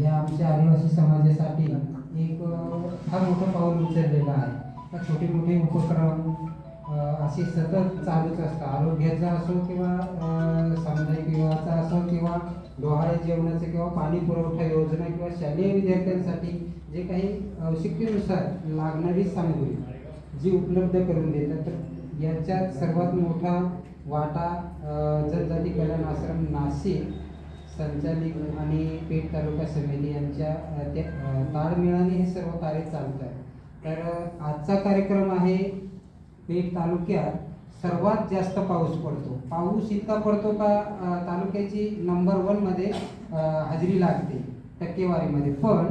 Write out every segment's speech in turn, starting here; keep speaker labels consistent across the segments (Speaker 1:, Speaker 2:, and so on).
Speaker 1: या आमच्या आदिवासी समाजासाठी एक फार मोठं पाऊल उचललेलं आहे. तर छोटे मोठे उपक्रम असे सतत चालूच असतात. आरोग्याचा असो किंवा सामुदायिक विवाहाचा असो किंवा डोहाळे जेवणाचं किंवा पाणी पुरवठा योजना किंवा शालेय विद्यार्थ्यांसाठी जे काही आवश्यकतेनुसार लागणारी सामग्री जी उपलब्ध करून देतात तर याच्यात सर्वात मोठा वाटा जनजाती कल्याण आश्रम नाशिक संचालिक आणि पेठ तालुका समिती यांच्या ते ताळमेळाने हे सर्व कार्य चालत आहे. तर आजचा कार्यक्रम आहे पेठ तालुक्यात सर्वात जास्त पाऊस पडतो. पाऊस इतका पडतो का तालुक्याची नंबर वनमध्ये हजेरी लागते टक्केवारीमध्ये. पण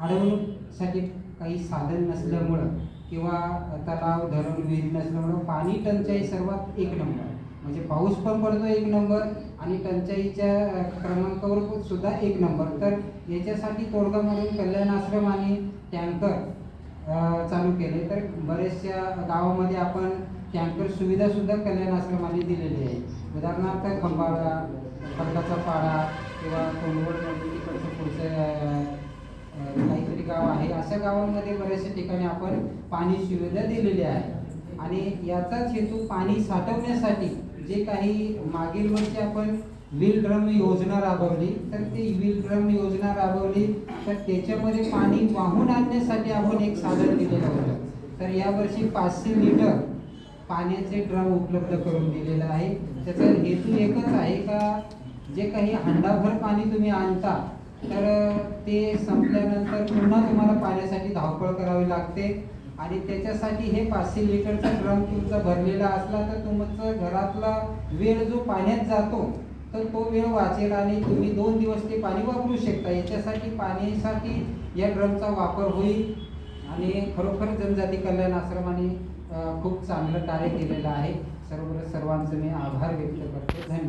Speaker 1: अडवणूकसाठी काही साधन नसल्यामुळं किंवा तलाव धरण विहीर नसल्यामुळं पाणी टंचाई सर्वात एक नंबर. म्हणजे पाऊस पण पडतो एक नंबर आणि टंचाईच्या क्रमांकावर सुद्धा एक नंबर. तर याच्यासाठी तोडगा म्हणून कल्याण आश्रम आणि टँकर चालू केले. तर बरेचशा गावामध्ये आपण टँकर सुविधासुद्धा कल्याण आश्रमाने दिलेली आहे. उदाहरणार्थ खंबाळा खडकाचा पाडा किंवा तोंडवड तिकडचं पुढचं काहीतरी गाव आहे. अशा गावांमध्ये बऱ्याचशा ठिकाणी आपण पाणी सुविधा दिलेली आहे. आणि याचाच हेतू पाणी साठवण्यासाठी जे काही मागील वर्षी आपण व्हील ड्रम योजना राबवली तर ती व्हील ड्रम योजना राबवली तर त्याच्यामध्ये पाणी वाहून आणण्यासाठी आपण एक साधन दिलेलं होतं. तर यावर्षी पाचशे लिटर पाण्याचे ड्रम उपलब्ध करून दिलेलं आहे. त्याचा हेतू एकच आहे का जे काही हंडाभर पाणी तुम्ही आणता तर ते संपल्यानंतर पुन्हा तुम्हाला पाण्यासाठी धावपळ करावी लागते. आणि त्याच्यासाठी हे पाचशे लिटरचा ड्रम तुमचा भरलेला असला तर तुमचं घरातला वेळ जो पाण्यात जातो तर तो वेळ वाचेल आणि तुम्ही दोन दिवस ते पाणी वापरू शकता. याच्यासाठी पाण्यासाठी या ड्रमचा वापर होईल आणि खरोखर जनजाती कल्याण आश्रमाने खूप चांगलं कार्य केलेलं आहे. सर्व सर्वांचं मी आभार व्यक्त करतो. धन्यवाद.